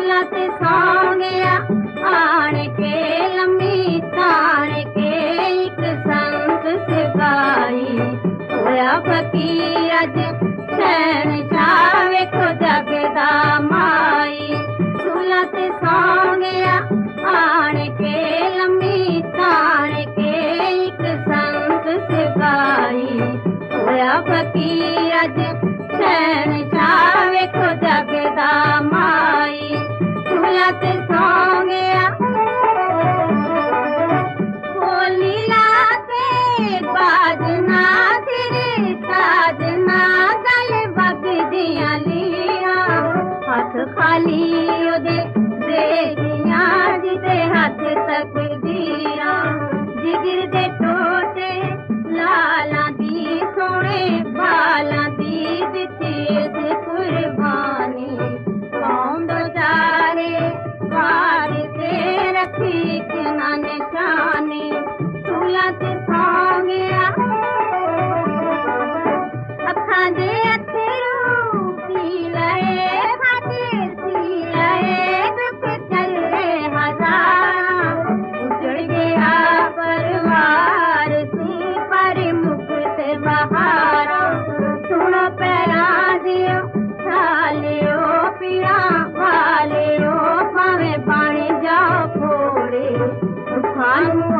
फूला ते सोंगिया संत सिपाही होया फकीर तो जगदा माई। फूला ते सोंगिया आण के लम्मी ताण के एक सिपाही होया फकीर अज एक नन छाने तुलसी 啊